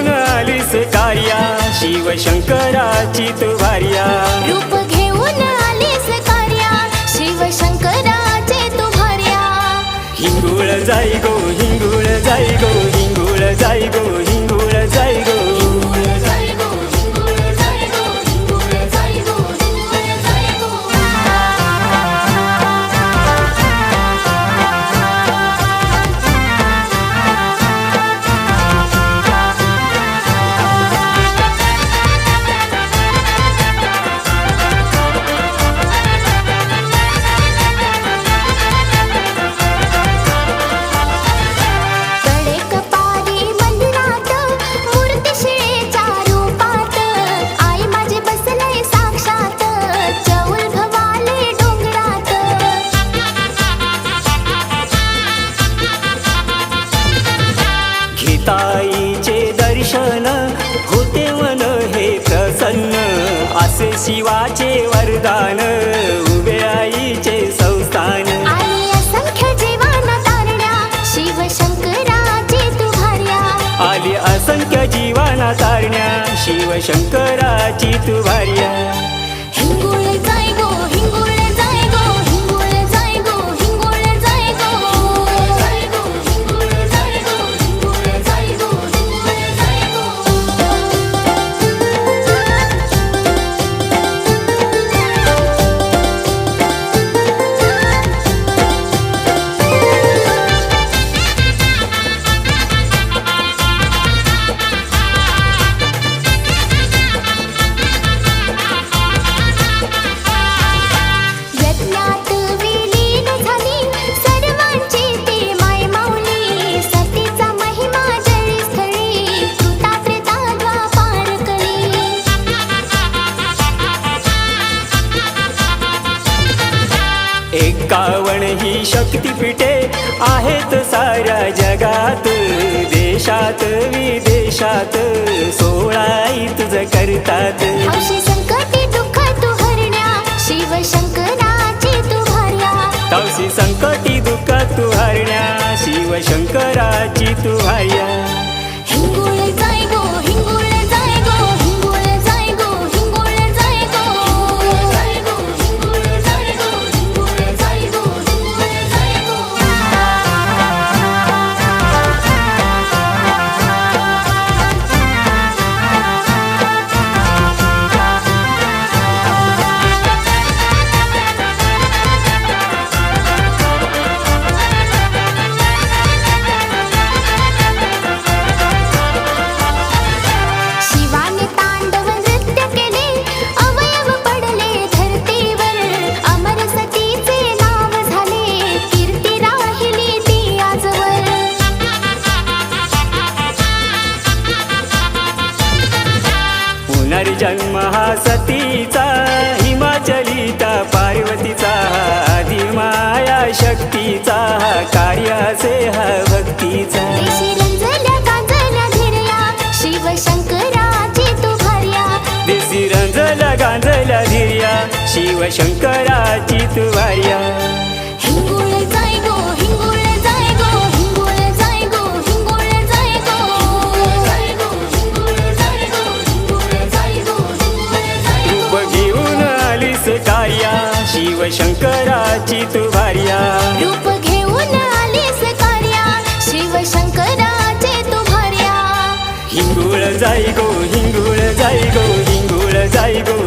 घेऊन आलीस कार्या. शिवशंकराची तू भार्या रूप घेऊन आलीस कार्या. शिवशंकराचे तू भार्या हिंगुळ जाई दर्शन होते मन हे प्रसन्न. असे शिवाचे वरदान उभे आईचे संस्थान. आई असंख्य जीवाना तारण्या शिवशंकराची तू भार्या आली असंख्य जीवाना तारण्या शिवशंकराची तू एकावन्न ही शक्तिपीठे आहेत साऱ्या जगात. देशात विदेशात सोळाई तुझ करतात. हौशी संकटी दुःख तू हरण्या शिवशंकराची तू भार्या तावसी संकटी सतीचा हिमाचलीता पार्वतीचा आदिमाया शक्तीचा कार्याचे हा भक्तीचा. देसी रंजला गांजला धीर्या शिवशंकराची तू शिवशंकराची तू भार्या. रूप घेऊन आलीस कार्या शिवशंकराचे तू भार्या. हिंगुळ जाई गो हिंगुळ जाई गो हिंगुळ जाई गो